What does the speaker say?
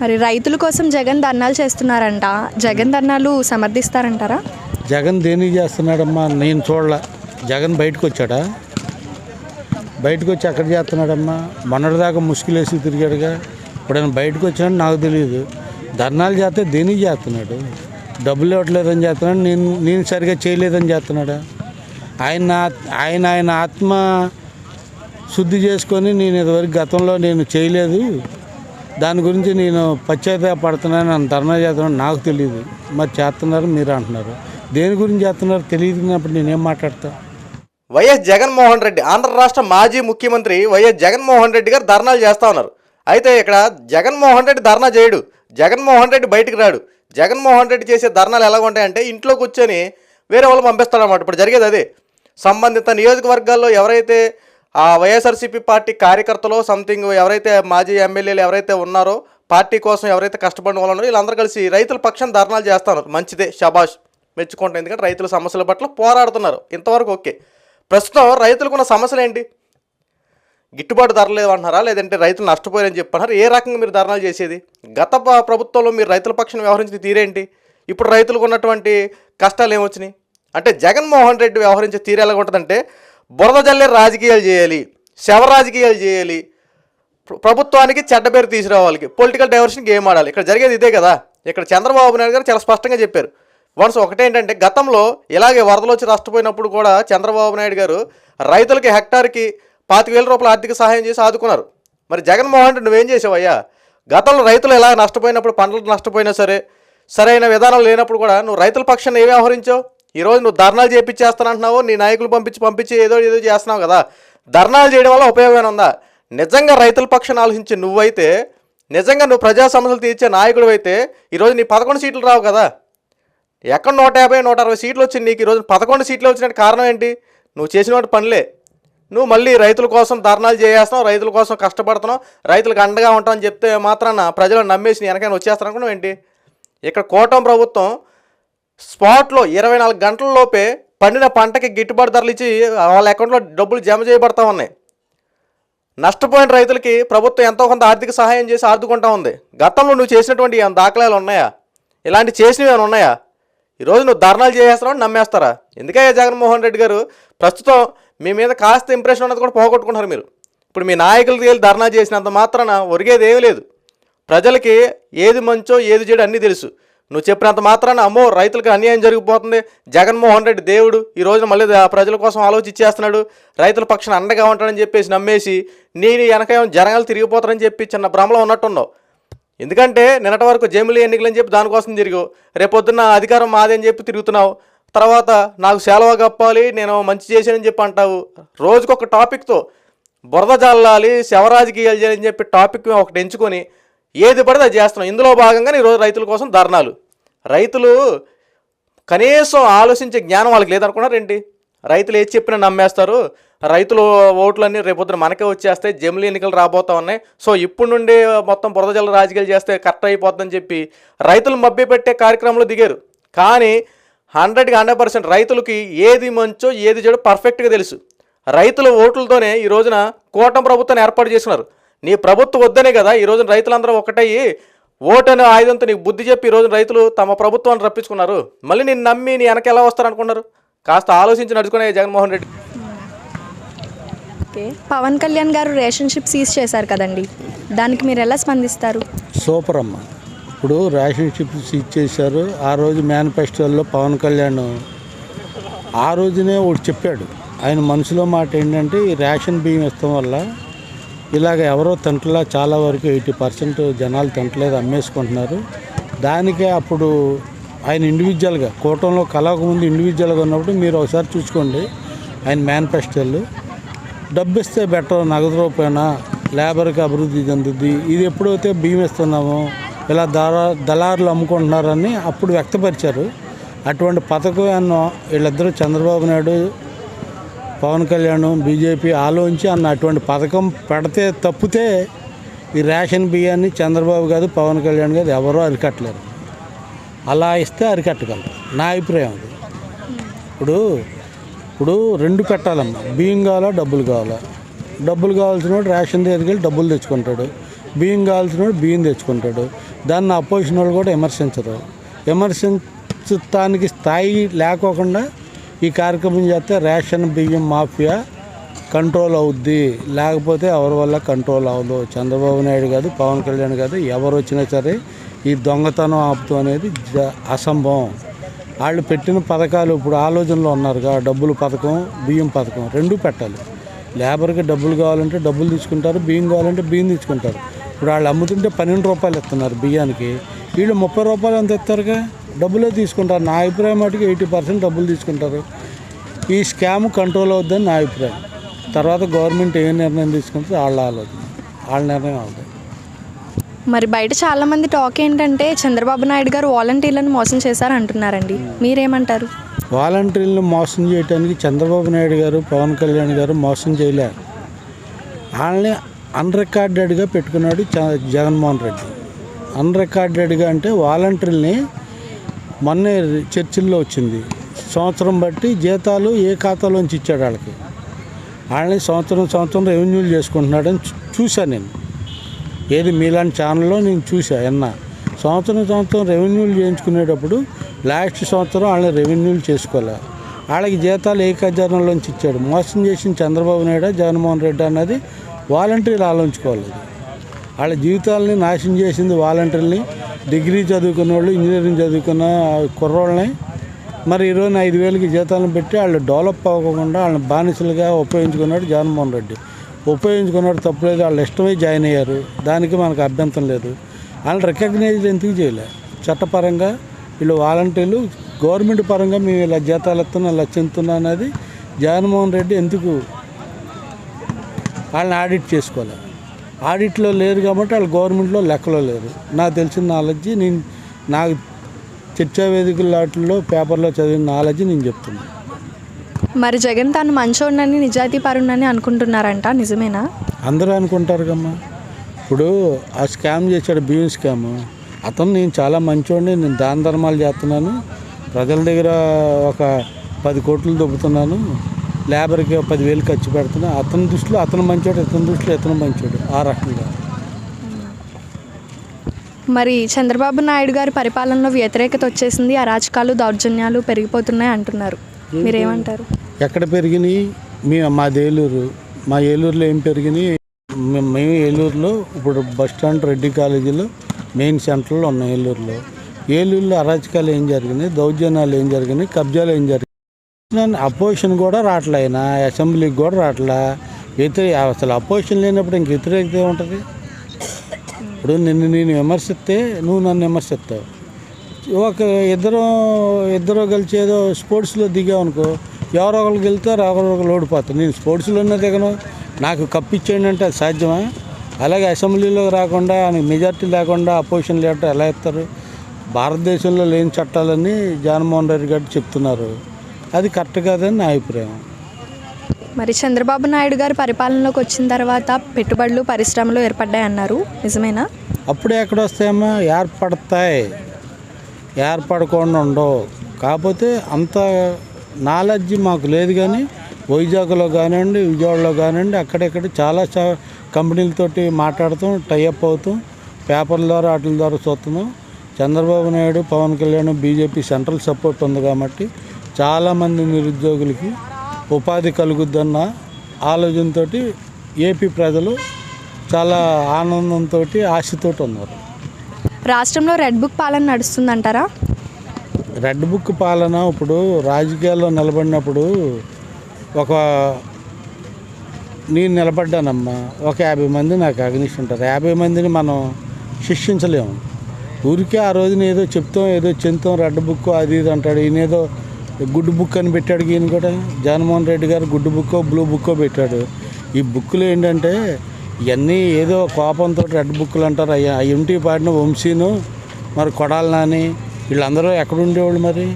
మరి రైతుల కోసం జగన్ ధర్నాలు చేస్తున్నారంట. జగన్ ధర్నాలు సమర్థిస్తారంటారా? జగన్ దేనికి చేస్తున్నాడమ్మా? నేను చూడలే. జగన్ బయటకు వచ్చాడా? బయటకు వచ్చి ఎక్కడ చేస్తున్నాడమ్మా? మొన్నటిదాకా ముసుగులేసి తిరిగాడుగా. ఇప్పుడు ఆయన బయటకు వచ్చాడని నాకు తెలియదు ధర్నాలు చేస్తే దేనికి చేస్తున్నాడు? డబ్బులు ఇవ్వట్లేదని చేస్తున్నాడు? నేను నేను సరిగా చేయలేదని చేస్తున్నాడా? ఆయన ఆయన ఆయన ఆత్మ శుద్ధి చేసుకొని నేను ఇదివరకు గతంలో నేను చేయలేదు. దాని గురించి నేను పశ్చాత్తాపడుతున్నాను అని ధర్నా చేస్తున్నాను నాకు తెలియదు మరి చేస్తున్నారు మీరు అంటున్నారు. దేని గురించి చేస్తున్నారు తెలియదున్నప్పుడు నేనేం మాట్లాడతా? వైఎస్ జగన్మోహన్ రెడ్డి ఆంధ్ర రాష్ట్ర మాజీ ముఖ్యమంత్రి వైఎస్ జగన్మోహన్ రెడ్డి గారు ధర్నాలు చేస్తూ ఉన్నారు. అయితే ఇక్కడ జగన్మోహన్ రెడ్డి ధర్నా చేయడు. జగన్మోహన్ రెడ్డి బయటికి రాడు. జగన్మోహన్ రెడ్డి చేసే ధర్నాలు ఎలా ఉంటాయంటే ఇంట్లో కూర్చొని వేరే వాళ్ళు పంపిస్తాడు అనమాట ఇప్పుడు జరిగేది అదే. సంబంధిత నియోజకవర్గాల్లో ఎవరైతే ఆ వైఎస్ఆర్సీపీ పార్టీ కార్యకర్తలు సంథింగ్ ఎవరైతే మాజీ ఎమ్మెల్యేలు ఎవరైతే ఉన్నారో పార్టీ కోసం ఎవరైతే కష్టపడిన వాళ్ళు ఉన్నారో వీళ్ళందరూ కలిసి రైతుల పక్షం ధర్నాలు చేస్తున్నారు. మంచిదే షబాష్ మెచ్చుకుంటాం ఎందుకంటే రైతుల సమస్యల పట్ల పోరాడుతున్నారు. ఇంతవరకు ఓకే. ప్రస్తుతం రైతులకు ఉన్న సమస్యలు ఏంటి? గిట్టుబాటు ధర అంటున్నారా లేదంటే రైతులు నష్టపోయారని చెప్పన్నారు ఏ రకంగా మీరు ధర్నాలు చేసేది? గత ప్రభుత్వంలో మీరు రైతుల పక్షం వ్యవహరించిన తీరేంటి? ఇప్పుడు రైతులకు ఉన్నటువంటి కష్టాలు ఏమొచ్చినాయి? అంటే జగన్మోహన్ రెడ్డి వ్యవహరించే తీరు ఎలా ఉంటుందంటే బురద జల్లే రాజకీయాలు చేయాలి శవ రాజకీయాలు చేయాలి. ప్రభుత్వానికి చెడ్డ పేరు తీసుకురావాలి. పొలిటికల్ డైవర్షన్ గేమ్ ఆడాలి. ఇక్కడ జరిగేది ఇదే కదా. ఇక్కడ చంద్రబాబు నాయుడు గారు చాలా స్పష్టంగా చెప్పారు. వన్స్ ఒకటేంటంటే గతంలో ఇలాగే వరదలు వచ్చి నష్టపోయినప్పుడు కూడా చంద్రబాబు నాయుడు గారు రైతులకి హెక్టార్కి పాతిక వేల రూపాయల ఆర్థిక సహాయం చేసి ఆదుకున్నారు. మరి జగన్మోహన్ రెడ్డి నువ్వేం చేసావయ్యా? గతంలో రైతులు ఎలా నష్టపోయినప్పుడు పంటలు నష్టపోయినా సరే సరైన విధానం లేనప్పుడు కూడా నువ్వు రైతుల పక్షాన్ని ఏం వ్యవహరించావు ఈరోజు నువ్వు ధర్నాలు చేపించేస్తానంటున్నావు నీ నాయకులు పంపించి పంపించి ఏదో ఏదో చేస్తున్నావు కదా. ధర్నాలు చేయడం వల్ల ఉపయోగమైన ఉందా? నిజంగా రైతుల పక్షాన్ని ఆలోచించి నువ్వైతే నిజంగా నువ్వు ప్రజా సమస్యలు తీర్చే నాయకుడు అయితే ఈరోజు నీ పదకొండు సీట్లు రావు కదా. ఎక్కడ నూట యాభై నూట అరవై సీట్లు వచ్చింది నీకు? ఈరోజు పదకొండు సీట్లు వచ్చినట్టు కారణం ఏంటి? నువ్వు చేసిన వాటి పనులే. నువ్వు మళ్ళీ రైతుల కోసం ధర్నాలు చేస్తున్నావు రైతుల కోసం కష్టపడుతున్నావు రైతులకు అండగా ఉంటామని చెప్తే మాత్రాన ప్రజలను నమ్మేసి వెనకైనా వచ్చేస్తాను అనుకున్నావు ఏంటి? ఇక్కడ కోటం ప్రభుత్వం స్పాట్లో ఇరవై నాలుగు గంటల లోపే పండిన పంటకి గిట్టుబాటు ధరలు ఇచ్చి వాళ్ళ అకౌంట్లో డబ్బులు జమ చేయబడతా ఉన్నాయి. నష్టపోయిన రైతులకి ప్రభుత్వం ఎంతో కొంత ఆర్థిక సహాయం చేసి ఆదుకుంటా ఉంది. గతంలో నువ్వు చేసినటువంటి ఏమైనా దాఖలాలు ఉన్నాయా? ఇలాంటి చేసినవి ఏమైనా ఉన్నాయా? ఈరోజు నువ్వు ధర్నాలు చేసేస్తున్నావు నమ్మేస్తారా? ఎందుకయ్యా జగన్మోహన్ రెడ్డి గారు? ప్రస్తుతం మీ మీద కాస్త ఇంప్రెషన్ ఉన్నది కూడా పోగొట్టుకుంటున్నారు మీరు. ఇప్పుడు మీ నాయకులకి వెళ్ళి ధర్నా చేసినంత మాత్రాన ఒరిగేది ఏమీ లేదు. ప్రజలకి ఏది మంచో ఏది చెడు అన్నీ తెలుసు. నువ్వు చెప్పినంత మాత్రాన అమ్మో రైతులకు అన్యాయం జరిగిపోతుంది. జగన్మోహన్ రెడ్డి దేవుడు ఈ రోజున మళ్ళీ ప్రజల కోసం ఆలోచించేస్తున్నాడు. రైతుల పక్షాన అండగా ఉంటాడని చెప్పేసి నమ్మేసి నేను వెనక జనాలు తిరిగిపోతారని చెప్పి చిన్న భ్రమలో ఉన్నట్టున్నావు. ఎందుకంటే నిన్నటి వరకు జమిలీ ఎన్నికలు అని చెప్పి దానికోసం తిరిగావు. రేపొద్దున్న అధికారం మాదే అని చెప్పి తిరుగుతున్నావు. తర్వాత నాకు సెలవు కప్పాలి నేను మంచి చేశానని చెప్పి అంటావు. రోజుకొక టాపిక్తో బురద జల్లాలి శవరాజకీయాలు చేయాలని చెప్పి టాపిక్ ఒకటి ఎంచుకొని ఏది పడితే అది చేస్తున్నాం. ఇందులో భాగంగా ఈరోజు రైతుల కోసం ధర్నాలు. రైతులు కనీసం ఆలోచించే జ్ఞానం వాళ్ళకి లేదనుకున్నారేంటి రైతులు ఏది చెప్పినా నమ్మేస్తారు. రైతులు ఓట్లన్నీ రేపొద్దున మనకే వచ్చేస్తాయి. జమిలీ ఎన్నికలు రాబోతా ఉన్నాయి. సో ఇప్పుడు నుండి మొత్తం బురద జల్ల రాజకీయాలు చేస్తే కరెక్ట్ అయిపోతుందని చెప్పి రైతులు మభ్య పెట్టే కార్యక్రమంలో దిగారు. కానీ హండ్రెడ్కి హండ్రెడ్ పర్సెంట్ రైతులకి ఏది మంచో ఏది చెడు పర్ఫెక్ట్గా తెలుసు. రైతుల ఓట్లతోనే ఈ రోజున కూటమి ప్రభుత్వాన్ని ఏర్పాటు చేసినారు నీ ప్రభుత్వం వద్దనే కదా ఈ రోజున రైతులందరూ ఒకటయ్యి ఓటు అనే ఆయుధంతో నీకు బుద్ధి చెప్పి ఈ రోజున రైతులు తమ ప్రభుత్వాన్ని రప్పించుకున్నారు. మళ్ళీ నేను నమ్మి నీ వెనక ఎలా వస్తారు అనుకున్నారు కాస్త ఆలోచించి నడుచుకునే జగన్మోహన్ రెడ్డి. ఓకే. పవన్ కళ్యాణ్ గారు రేషన్షిప్ సీజ్ చేశారు కదండి. దానికి మీరు ఎలా స్పందిస్తారు? సూపర్ అమ్మ. ఇప్పుడు రేషన్ చిప్స్ ఇచ్చేశారు ఆ రోజు మేనిఫెస్టోలో పవన్ కళ్యాణ్ ఆ రోజునే ఒకటి చెప్పాడు. ఆయన మనసులో మాట ఏంటంటే ఈ రేషన్ బియ్యం ఇస్తాం వల్ల ఇలాగ ఎవరో తింటలా చాలా వరకు ఎయిటీ పర్సెంట్ జనాలు తింటలేదు అమ్మేసుకుంటున్నారు. దానికే అప్పుడు ఆయన ఇండివిజువల్గా కూటంలో కలవకముందు ఇండివిజువల్గా ఉన్నప్పుడు మీరు ఒకసారి చూసుకోండి ఆయన మేనిఫెస్టోలు డబ్బు ఇస్తే బెటర్ నగదు రూపాయన లేబర్కి అభివృద్ధి చెందుద్ది ఇది ఎప్పుడైతే బియ్యం ఇస్తున్నామో ఇలా దళా దళారులు అమ్ముకుంటున్నారని అప్పుడు వ్యక్తపరిచారు. అటువంటి పథకం వీళ్ళిద్దరూ చంద్రబాబు నాయుడు పవన్ కళ్యాణ్ బీజేపీ ఆలోచించి అన్న అటువంటి పథకం పెడితే తప్పితే ఈ రేషన్ బియ్యాన్ని చంద్రబాబు కాదు పవన్ కళ్యాణ్ కాదు ఎవరో అరికట్టలేరు. అలా ఇస్తే అరికట్టగలరు. నా అభిప్రాయం అది. ఇప్పుడు ఇప్పుడు రెండు పెట్టాలమ్మా. బియ్యం కావాలా డబ్బులు కావాలా? డబ్బులు కావాల్సిన వాడు రేషన్ దగ్గరికి వెళ్ళి డబ్బులు తెచ్చుకుంటాడు. బియ్యం కావాల్సిన వాడు బియ్యం తెచ్చుకుంటాడు. దాన్ని అపోజిషన్ వాళ్ళు కూడా విమర్శించరు. విమర్శించటానికి స్థాయి లేకోకుండా ఈ కార్యక్రమం చేస్తే రేషన్ బియ్యం మాఫియా కంట్రోల్ అవుద్ది. లేకపోతే ఎవరి వల్ల కంట్రోల్ అవ్వదు. చంద్రబాబు నాయుడు కాదు పవన్ కళ్యాణ్ కాదు ఎవరు వచ్చినా సరే ఈ దొంగతనం ఆపుతూ అనేది జ- అసంభవం. వాళ్ళు పెట్టిన పథకాలు ఇప్పుడు ఆలోచనలో ఉన్నారుగా డబ్బులు పథకం బియ్యం పథకం రెండూ పెట్టాలి. లేబర్కి డబ్బులు కావాలంటే డబ్బులు తీసుకుంటారు బియ్యం కావాలంటే బియ్యం తీసుకుంటారు. ఇప్పుడు వాళ్ళు అమ్ముతుంటే పన్నెండు రూపాయలు ఇస్తున్నారు బియ్యానికి. వీళ్ళు ముప్పై రూపాయలు ఎంత ఇస్తారుగా? డబ్బులే తీసుకుంటారు. నా అభిప్రాయం మటుకు ఎయిటీ పర్సెంట్ డబ్బులు తీసుకుంటారు. ఈ స్కామ్ కంట్రోల్ అవుద్దని నా అభిప్రాయం. తర్వాత గవర్నమెంట్ ఏ నిర్ణయం తీసుకుంటే వాళ్ళ ఆలోచన. వాళ్ళ నిర్ణయం అవుతుంది మరి బయట చాలా మంది టాక్ ఏంటంటే చంద్రబాబు నాయుడు గారు వాలంటీర్లను మోసం చేశారు అంటున్నారండి మీరేమంటారు? వాలంటీర్లను మోసం చేయడానికి చంద్రబాబు నాయుడు గారు పవన్ కళ్యాణ్ గారు మోసం చేయలేరు. వాళ్ళని అన్రికార్డెడ్గా పెట్టుకున్నాడు జగన్మోహన్ రెడ్డి. అన్రికార్డెడ్గా అంటే వాలంటీర్ని మొన్నే చర్చిల్లో వచ్చింది. సంవత్సరం బట్టి జీతాలు ఏ ఖాతాలోంచి ఇచ్చాడు వాళ్ళకి? వాళ్ళని సంవత్సరం సంవత్సరం రెవెన్యూలు చేసుకుంటున్నాడని చూశాను నేను. ఏది మీలాంటి ఛానల్లో నేను చూసా ఎన్న. సంవత్సరం సంవత్సరం రెవెన్యూలు చేయించుకునేటప్పుడు లాస్ట్ సంవత్సరం వాళ్ళని రెవెన్యూలు చేసుకోలే. వాళ్ళకి జీతాలు ఏ ఖజానాలోంచి ఇచ్చాడు? మోసం చేసిన చంద్రబాబు నాయుడు జగన్మోహన్ రెడ్డి అన్నది వాలంటీర్లు ఆలోచించుకోవాలి. వాళ్ళ జీవితాలని నాశనం చేసింది వాలంటీర్ని డిగ్రీ చదువుకున్న వాళ్ళు ఇంజనీరింగ్ చదువుకున్న కుర్రోళ్ళని మరి ఈరోజు ఐదు వేలకి జీతాలను పెట్టి వాళ్ళు డెవలప్ అవ్వకుండా వాళ్ళని బానిసలుగా ఉపయోగించుకున్నాడు జగన్మోహన్ రెడ్డి. ఉపయోగించుకున్నాడు తప్పులేదు వాళ్ళు ఇష్టమై జాయిన్ అయ్యారు. దానికి మనకు అభ్యంతరం లేదు. వాళ్ళు రికగ్నైజ్ ఎందుకు చేయలే? చట్టపరంగా వీళ్ళు వాలంటీర్లు గవర్నమెంట్ పరంగా మేము ఇలా జీతాలు ఇస్తున్నాం ఇలా చెందుతున్నాం అనేది జగన్మోహన్ రెడ్డి ఎందుకు వాళ్ళని ఆడిట్ చేసుకోవాలి ఆడిట్లో లేరు కాబట్టి వాళ్ళు గవర్నమెంట్లో లెక్కలో లేరు. నాకు తెలిసిన నాలెడ్జి నేను నాకు చర్చా వేదికల వాటిల్లో పేపర్లో చదివిన నాలెడ్జి నేను చెప్తున్నాను మరి జగన్ తాను మంచోడనని నిజాయితీ పరుణని అనుకుంటున్నారంట నిజమేనా? అందరూ అనుకుంటారు కమ్మా. ఇప్పుడు ఆ స్కామ్ చేశాడు బియ్యం స్కామ్. అతను నేను చాలా మంచోడిని నేను దాన ధర్మాలు చేస్తున్నాను. ప్రజల దగ్గర ఒక పది కోట్లు దొబ్బుతున్నాను. లేబర్కి పదివేలు ఖర్చు పెడుతున్నా. అతని దృష్టిలో అతను మంచోడు ఇతని దృష్టిలో ఇతను మంచోడు. ఆ రకంగా. మరి చంద్రబాబు నాయుడు గారి పరిపాలనలో వ్యతిరేకత వచ్చేసింది. అరాచకాలు దౌర్జన్యాలు పెరిగిపోతున్నాయి అంటున్నారు. మీరేమంటారు? ఎక్కడ పెరిగినాయి? మీ మాది ఏలూరు. మా ఏలూరులో ఏం పెరిగినాయి? మేము ఏలూరులో ఇప్పుడు బస్ స్టాండ్ రెడ్డి కాలేజీలో మెయిన్ సెంటర్లో ఉన్నాం ఏలూరులో. ఏలూరులో అరాచకాలు ఏం జరిగినాయి? దౌర్జన్యాలు ఏం జరిగినాయి? కబ్జాలు ఏం జరిగినాయి? అపోజిషన్ కూడా రావట్లే ఆయన అసెంబ్లీకి కూడా రావట్లే. వ్యతిరే అసలు అపోజిషన్ లేనప్పుడు ఇంక వ్యతిరేకత ఏముంటుంది? ఇప్పుడు నిన్ను నేను విమర్శిస్తే నువ్వు నన్ను విమర్శిస్తావు. ఒక ఇద్దరు ఇద్దరు కలిసి ఏదో స్పోర్ట్స్లో దిగావు అనుకో ఎవరో ఒకరు గెలుతారు ఎవరో ఒకరు ఓడిపోతారు. నేను స్పోర్ట్స్లోనే దిగను. నాకు కప్పిచ్చేయండి అంటే అది సాధ్యమా? అలాగే అసెంబ్లీలో రాకుండా ఆయనకి మెజార్టీ లేకుండా అపోజిషన్ లీడర్ ఎలా ఇస్తారు? భారతదేశంలో లేని చట్టాలని జగన్మోహన్ రెడ్డి గారు చెప్తున్నారు. అది కరెక్ట్ కాదని నా అభిప్రాయం. మరి చంద్రబాబు నాయుడు గారి పరిపాలనలోకి వచ్చిన తర్వాత పెట్టుబడులు పరిశ్రమలు ఏర్పడ్డాయి అన్నారు నిజమేనా? అప్పుడే ఎక్కడ వస్తాయమ్మా? ఏర్పడతాయి. ఏర్పడకుండా ఉండవు. కాకపోతే అంత నాలెడ్జ్ మాకు లేదు కానీ వైజాగ్లో కానివ్వండి విజయవాడలో కానివ్వండి అక్కడెక్కడ చాలా కంపెనీలతోటి మాట్లాడుతాం టైఅప్ అవుతాం పేపర్ల ద్వారా వాటి ద్వారా చూస్తున్నాం. Chandrababu Naidu Pawan Kalyan BJP central support ఉంది కాబట్టి చాలామంది నిరుద్యోగులకి ఉపాధి కలుగుద్దన్న ఆలోచనతో ఏపీ ప్రజలు చాలా ఆనందంతో ఆశతోటి ఉన్నారు. రాష్ట్రంలో రెడ్ బుక్ పాలన నడుస్తుందంటారా? రెడ్ బుక్ పాలన ఇప్పుడు రాజకీయాల్లో నిలబడినప్పుడు ఒక నేను నిలబడ్డానమ్మా ఒక యాభై మంది నాకు అగ్నిష్ ఉంటారు. యాభై మందిని మనం శిక్షించలేము. ఊరికే ఆ రోజున ఏదో చెప్తాం ఏదో చెంతాం రెడ్ బుక్ అది ఇది అంటాడు ఈయన ఏదో గుడ్ బుక్ అని పెట్టాడు ఈయన కూడా. జగన్మోహన్ రెడ్డి గారు గుడ్ బుక్కో బ్లూ బుక్కో పెట్టాడు. ఈ బుక్లు ఏంటంటే ఇవన్నీ ఏదో కోపంతో రెడ్ బుక్లు అంటారు. అయ్యా అవి పాడిన వంశీను మరి కొడాలి నాని వీళ్ళందరూ ఎక్కడుండేవాళ్ళు మరి?